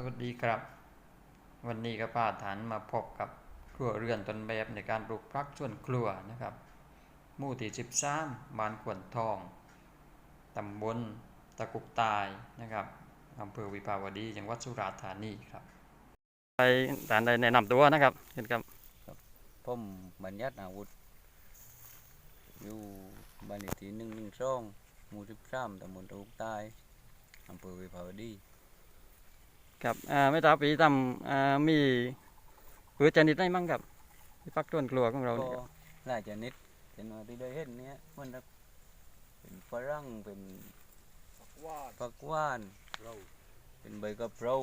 สวัสดีครับ วันนี้ก็พาฐานมาพบกับครัวเรือนต้นแบบในการปลูกพักชวนครัวนะครับหมู่ที่13บ้านขวนทองตำบลตะกุกตายนะครับอำเภอวิภาวดีจังหวัดสุราษฎร์ธานีครับไปฐานใดแนะนำตัวนะครับเห็นครับผมบัญญัติอาวุธ อยู่บ้านเลขที่หนึ่งหนึ่งสองหมู่สิบสามตำบลตะลุกใต้อำเภอวิภาวดี ครับอ่าไม่ทราบปีทำอ่ามีพืชชนิดไหนมั่งครับที่พักชวนครัวของเราก็เนี่ยครับหลายชนิดเช่นว่าที่ได้เห็นเนี้ยมันจะเป็นฝรั่งเป็นผักหว่านเป็นใบกะเพรา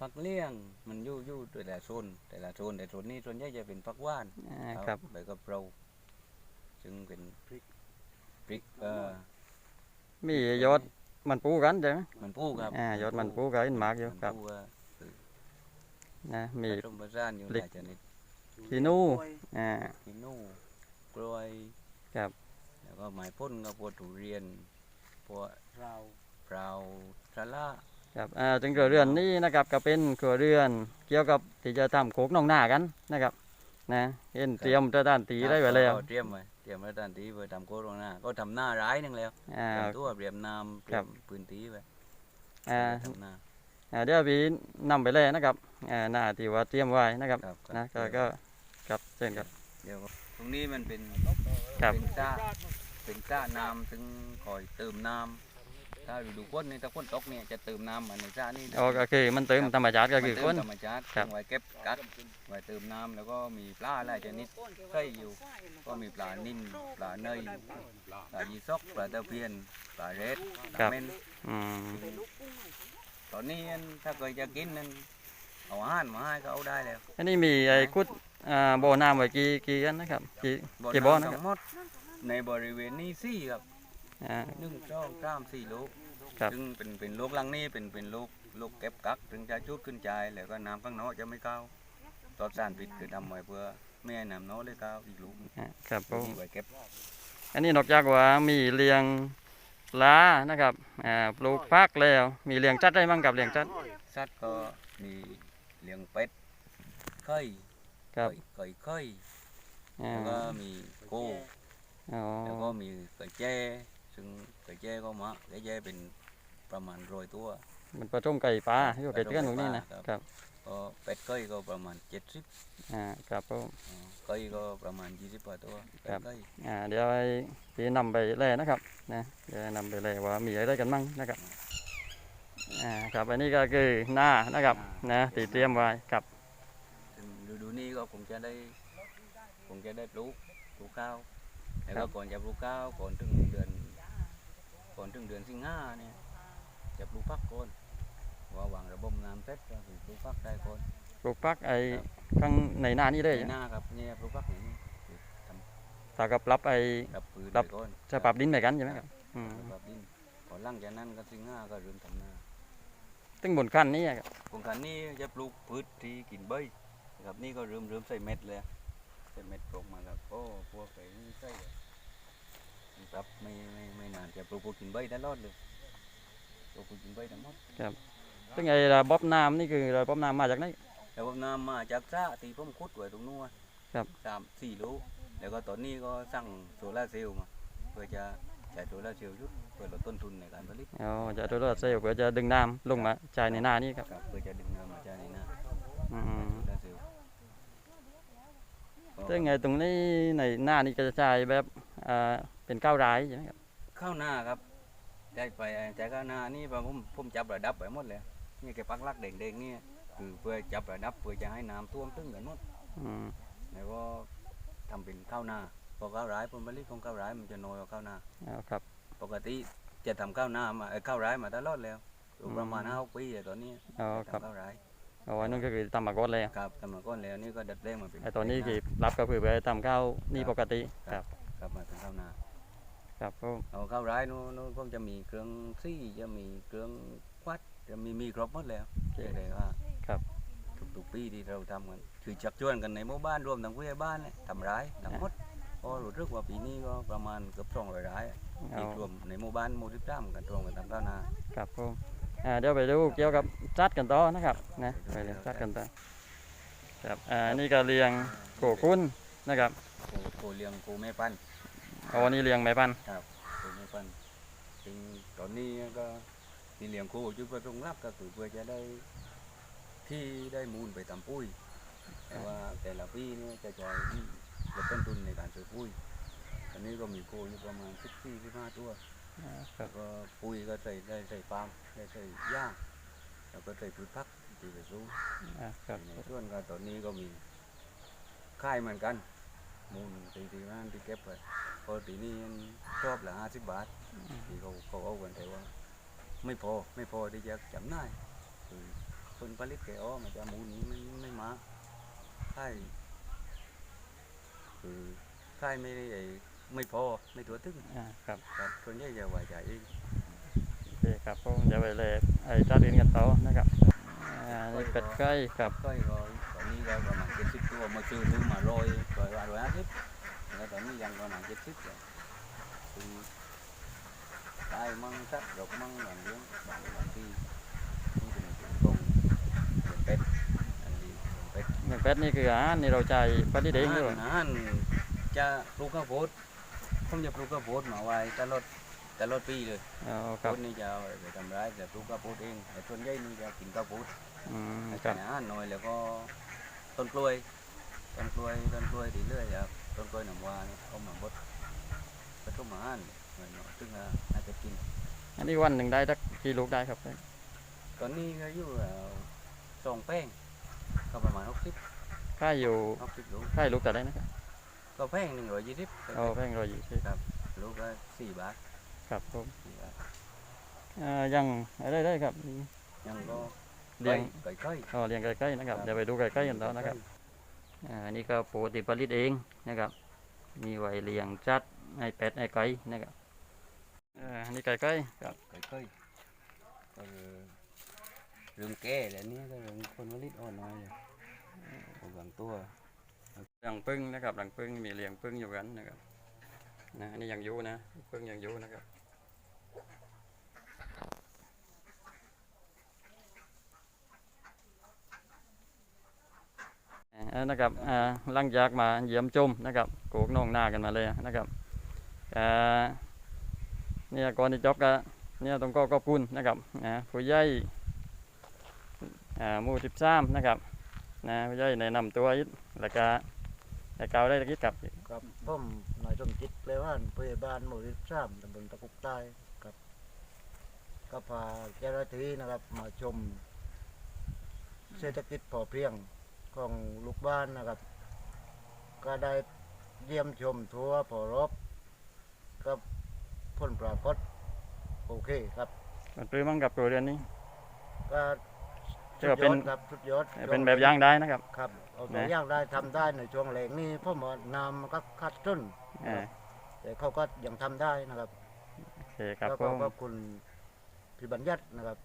ผักเลี้ยงมันอยู่อยู่แต่ละโซนแต่ละโซนแต่โซนนี้ส่วนใหญ่จะเป็นผักหว่านอ่าครับใบกะเพราซึ่งเป็นพริกพริกเอ่อมียอด มันปูกันใช่ไหมมันปูครับอ่ายอดมันปูกับอินหมากอยู่ครับมันปูก็นะมีผสมผสานอยู่พริหกลายชนิดขีนูอ่ากินูกล้วยครับแล้วก็ไม้พ่นกับพวกทุเรียนพวกเราเปล่าสาล่าครับอ่าจึงครัวเรือนนี้นะครับก็เป็นครัวเรือน เกี่ยวกับที่จะทำโขกน้องหน้ากันนะครับนะเห็นเตรียมจะด้านตีได้ไว้แล้วก็เตรียมไว้ เตรียมไว้ตอนที่ไปทำโคตรหน้า ก็ทำหน้าร้ายนึงแล้วอ่าเตรียมตัวเตรียมน้ำเตรีครัยบมพื้นที่ไว้อ่าทำหน้า อ่าเดี๋ยวพี่นำไปเลยนะครับอ่าหน้าที่ว่าเตรียมไว้นะครับครับนะก็ก็ครับเช่นครับ เดี๋ยวตรงนี้มันเป็นครับ เป็นซ่าเป็นซ่าน้ำถึงคอยเติมน้ำ ถ้าฤดูฝนนี่ถ้าฝนตกเนี่ยจะเติมน้ำมาในซ่านี่อ๋อก็คือมันเติมธรรมชาติก็คือมัคนเติมธรรมชาติครับ ไว้เก็บกักไว้เติมน้ำแล้วก็มีปลาหลายชนิดใส่อยู่ ก็มีปลานิ่นปลาเนยปลายีซอกปลาตะเพียนปลาเรดปลาเม่นอืมตอนนี้อันถ้าเคยจะกินนั้นเอาอาหารมาให้ก็เอาได้แล้วอันนี้มีไอ้คุดอ่าบ่อน้ำไว้กี่กี่อันนะครับกี่บ่อกี่บ่อนะน้ำครัทั้บงหมดในบริเวณนี้สี่ครับ อ่า หนึ่งสองสามสี่ลูกครับ ซึ่งเป็นเป็นลูกลังนี้เป็นเป็นลูกลูกเก็บกักถึงจะชุดขึ้นใจ แล้วก็น้ำข้างนอกจะไม่เข้าตอนสารปิดคือทำไว้เพื่อไม่ให้น้ำนอกเลยเข้าอีกลูกอ่าครับผมนี่ไว้เก็บ อันนี้นอกจากว่ามีเลี้ยงปลานะครับ อ่า ปลูกพักแล้ว มีเลี้ยงจัดได้บ้างกับเลี้ยงจัด สัตว์ก็มีเลี้ยงเป็ดไข่ครับ ไก่ไข่อ่าแล้วก็มีโก้อ๋อ แล้วก็มีไก่แจ้ ซึ่งไก่แจ้ก็มาไก่แจ้เป็นประมาณร้อยตัว มันประชมไก่ปลาอยู่ไก่เตือนตรงนี้นะครับก็เป็ดไก่ก็ประมาณเจ็ดสิบอ่าครับผมไก่ก็ประมาณยี่สิบกว่าตัวเป็ครัดบไก่อ่าเดี๋ยวให้พี่นำไปแล่นะครับนะเดี๋ยวให้นำไปแล่ว่ามีอะไรกันบ้างนะครับอ่าครับอันนี้ก็คือหน้านะครับนะที่เตรียมไว้ครับซึ่งฤดูนี้ก็คงจะได้คงจะได้ปลูกปลูกข้าวแล้วก็ก่อนจะปลูกข้าวก่อนถึงเดือน ก่อนถึงเดือนสิงหาเนี่ยจะปลูกผักก่อนว่าวางระบบน้ำเสร็จก็คือปลูกผักได้ก่อนปลูกพักไอ้ข้างในหน้านี่ได้ในหน้าครับเนี่ยปลูกผักอย่างนี้คือทถ้ากับรับไอ้ำดับปืนรับไปก่อนจะปรับดินไปกันใช่ไหมครับอืมปรับดินพอหลังจากนั้นก็สิงหาก็เริ่มทำนาตึงบนขั้นนี้ครับโครงการนี้จะปลูกพืชที่กินใบครับนี่ก็เริ่มเริ่มใส่เม็ดเลยใส่เม็ดปลูกมาครับโอ้พวกไอ้นี่ใส่ ปรับไม่ไม่ไม่นานจะปลูกพวกกินใบได้รอดเลยปลูกพวกกินใบทั้งหมดตึงไอ้ระบบน้ำนี่คือระบบน้ำมาจากไหนแล้วผมนำมาจากซ่าตีผมคุดไว้ตรงนู้นอะครับสามสี่ลูกแล้วก็ตอนนี้ก็สั่งโซลาร์เซลล์มาเพื่อจะใช้โซลาร์เซลล์ยุดเพื่อลดต้นทุนในการผลิตอ๋อจะตัวรถเซลล์เพื่อจะดึงน้ำลงมาใช้ในหน้านี่ครับครับเพื่อจะดึงน้ำมาใช้ในหน้าอืมโซลาร์เซลล์ก็ตึงไอ้ตรงนี้ในหน้านี่ก็จะใช้แบบอ่า เป็นก้าวร้ายใช่ไหมครับข้าวหน้าครับได้ไปใจข้าวหน้านี่ผมผมจับระดับไปหมดแล้วนี่แกปักหลักเด่งๆนี่คือเพื่อจับระดับเพื่อจะให้น้ำท่วมตึ้งกันหมดอืมแล้วก็ทำเป็นข้าวหน้าพอข้าวร้ายผลผลิตของข้าวร้ายมันจะน้อยกว่าข้าวหน้าเอาครับ ปกติจะทำข้าวหน้ามาเอ้ยข้าวร้ายมาตลอดแล้วอยู่อืมประมาณห้าปีแต่ตอนนี้เอาครับทำข้าวร้ายเอาไว้นั่นก็คือทำมาก่อนเลยครับทำมาก้อนแล้วนี่ก็ดัดแปลงมาเป็นไอ้ตอนนี้คือรับก็คือไปทำข้าวนี่ปกติครับ ครับมาเป็นข้าวหน้า ครับผมเอาข้าวร้ายนู้นนู้นก็จะมีเครื่องซี่จะมีเครื่องควัดจะมีมีครบหมดแล้วเรียกได้ว่าครับทุกๆปีที่เราทำกันคือชักชวนกันในหมู่บ้านรวมทั้งผู้ใหญ่บ้านเลยทำร้ายทั้งหมดก็รู้สึกว่าปีนี้ก็ประมาณเกือบสองร้อยร้ายเอาที่รวมในหมู่บ้านหมู่ที่สามกันรวมกันทำข้าวนาครับผมอ่าเดี๋ยวไปดูเกี่ยวกับจัดกันต่อนะครับนะไปเรียนจัดกันต่อครับอ่านี่ก็เรียงโกกุ้นนะครับโกโกเลี้ยงโกแม่พันธุ์ เอาอันนี้เรียงไม้พันโกแม่พันธุ์ซึ่งตอนนี้ก็ที่เลี้ยงโกจุดประสงค์หลักก็คือเพื่อจะได้ที่ได้มูลไปทำปุ้ยแต่ว่าแต่ละปีเนี่ยจะใช้ลดต้นทุนในการซื้อปุ้ยตอนนี้ก็มีโกอยู่ประมาณ14 15ตัวอ่าครัแล้บวก็ปุ๋ยก็ใส่ได้ใส่ปาล์มได้ใส่หญ้าแล้วก็ใส่พืชผักที่ไปสู้อ่าครับในส่วนก็ตอนนี้ก็มีค่ายเหมือนกัน มูลตีตีนั่นที่เก็บไปพอตีนี้ชอบละห้าสิบบาทที่เขาเขาเอากันแต่ว่า ไม่พอไม่พอที่จะจำหน่ายคือคนผลิตแกอ้อมันจะมูลนี้ไม่ไม่มาค่ายคือค่ายไม่ได้ไอ้ไม่พอไม่ตัวตึงอ่าครับครับส่วนใหญ่จะว่าจ่ายเองโอเคครับผมเดี๋ยวไปเลยไอ้จัดเรียนกันต่อนะครับอ่านี่เป็ดไก่ครับก็ก็ตอ นี้ก็ประมาณเจ็ดสิบตัวมาซื้อซื้อมาโรยร้อยร้อยห้าสิบแล้วตอนนี้ยังประมาณเจ็ดสิบเลยคือได้มั่งสักดอกมั่งบางเรื่องบางบางที่นี่เป็นตรงเป็นเป็ดอันนี้เป็ดเนื้อเป็ดนี่คืออาหารนี่เราใจปฏิเดงด้วยอาหารจะปลูกข้าวโพดผมจะปลูกข้าวโพดมาไว้ตลอดตลอดปีเลยข้าวโพดนี่จะเอาไปทำร้ายจะปลูกข้าวโพดเองแต่ส่วนใหญ่นี่จะกินข้าวโพดอืมอาหารน่อยแล้วก็ ต้นกล้วยต้นกล้วยต้นกล้วยที่เรื่อยครับต้นกล้วยน้ำว้าเนี่ยเอามาบดผสมอาหารหน่อยหน่อยซึ่งอะน่าจะกิน อันนี้วันหนึ่งได้สักกี่ลูกได้ครับตอนนี้ก็อยู่แล้วสองแป้งก็ประมาณหกสิบค่ายอยู่หกสิบลูกค่ายลูกแต่ได้นะครับก็แป้งหนึ่งร้อยยี่สิบเอาแพงเราอยู่ที่ลูกก็สี่บาทครับผมสี่บาทอ่ายังอะไรได้ครับยังก็ เลี้ยงไก่ไก่อ๋อเลี้ยงไก่ๆนะครับ เดี๋ยวไปดูไก่ๆกันต่อนะครับ อ่าอันนี้ก็ปกติผลิตเองนะครับ มีไว้เลี้ยงจัดให้เป็ดให้ไก่นะครับ อ่าอันนี้ไก่ไก่ครับไก่ไก่ก็คือเรื่องแก่แล้วนี่ก็เรื่องคนผลิตอ่อนน้อยอยู่บางตัวหลังพึ่งนะครับหลังพึ่งมีเลี้ยงพึ่งอยู่กันนะครับ นะอันนี้ยังอยู่นะพึ่งยังอยู่นะครับ นะครับอ่าหลังจากมาเยี่ยมชมนะครับโกกน้องหน้ากันมาเลยนะครับเนี่ยก่อนที่จบก็เนี่ยต้องก็ขอบคุณนะครับอ่าผู้ใหญ่หมู่สิบสามนะครับนะผู้ใหญ่แนะนำตัวอีกแล้วก็แต่เกล่าได้ตะกี้กับครับผมนายสมจิตเปลว่าผู้ใหญ่บ้านหมู่ที่สามตำบลตะกุกใต้ครับ ก็พาเจ้าหน้าที่นะครับ มาชม เศรษฐกิจพอเพียง ของลูกบ้านนะครับ ก็ได้เยี่ยมชมทัวร์พอรบก็ผลปรากฏโอเคครับมันปลื้มมั่งกับตัวเรือนนี้ ก็เรีสุยกดว่ายเป็นอดครับสุดยอดเป็นแบบอย่างได้นะครับ ครับเอาตัวนะอย่างได้ทำได้ในช่วงแรงนี้ผมว่าน้ำมันก็คัดต้นอ่าแต่เขาก็ยังทำได้นะครับโอเคครับแล้วผก็มขอบคุณพี่บัญญัตินะครับ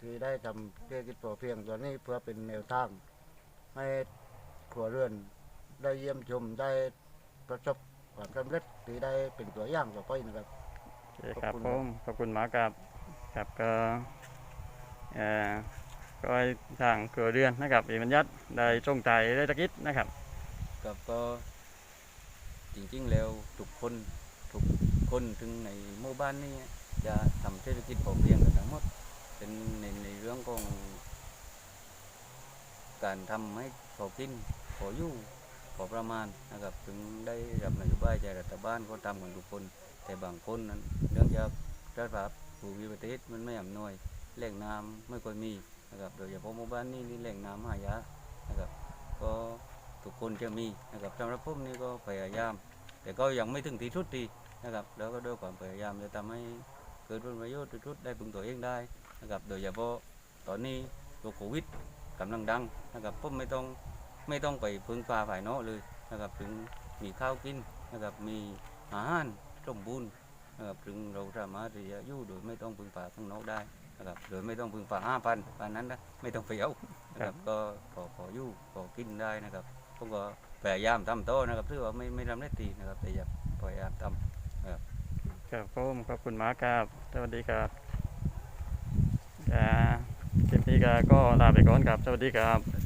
ที่ได้ทำเศรษฐกิจพอเพียงตัวนี้เพื่อเป็นแนวทาง ให้ครัวเรือนได้เยี่ยมชมได้ประสบความสำเร็จที่ได้เป็นตัวอย่างต่อไปนะครับ โอเคครับขอบผคุณมขอบคุณหมากครับครับก็เอ่อก็ให้ทางครัวเรือนนะครับเอกบัญญัติได้จงใจได้ตะกี้นะครับครับก็จริงๆแล้วทุกคนทุกคนถึงในหมู่บ้านนี้จะทำเศรษฐกิจพอเพียงกันทั้งหมดเป็นในในเรื่องของ การทำให้พอกินพออยู่พอประมาณนะครับ ถึงได้รับนโยบายจากรัฐบาลก็ทำกันทุกคน แต่บางคนนั้นเรื่องจากรัฐบาลภูมิประเทศมันไม่อำนวยแหล่งน้ำไม่ค่อยมีนะครับโดยเฉพาะหมู่บ้านนี้นี่แหล่งน้ำหายานะครับ ก็ทุกคนจะมีนะครับสำหรับผมนี่ก็พยายาม แต่ก็ยังไม่ถึงที่สุดดีนะครับ แล้วก็ด้วยความพยายามจะทำให้เกิดผลประโยชน์ทุดได้พึงตัวเองได้นะครับ โดยเฉพาะตอนนี้ตัวโควิด กำลังดังนะครับผมไม่ต้องไม่ต้องไปพึ่งพาภายนอกเลยนะครับถึงมีข้าวกินนะครับมีอาหารสมบูรณ์นะครับถึงเราสามารถที่จะอยู่โดยไม่ต้องพึ่งพาข้างนอกได้นะครับโดยไม่ต้องพึ่งพาห้าพันปานนั้นนะไม่ต้องไปเอานะครับก็พอพออยู่พอกินได้นะครับผมก็พยายามทำโตอนะครับถือว่าไม่ไม่ทำได้ดีนะครับแต่อยากพยายามทำครับผมขอบคุณหมากครับสวัสดีครับค ก็ก็ลาไปก่อนครับ สวัสดีครับ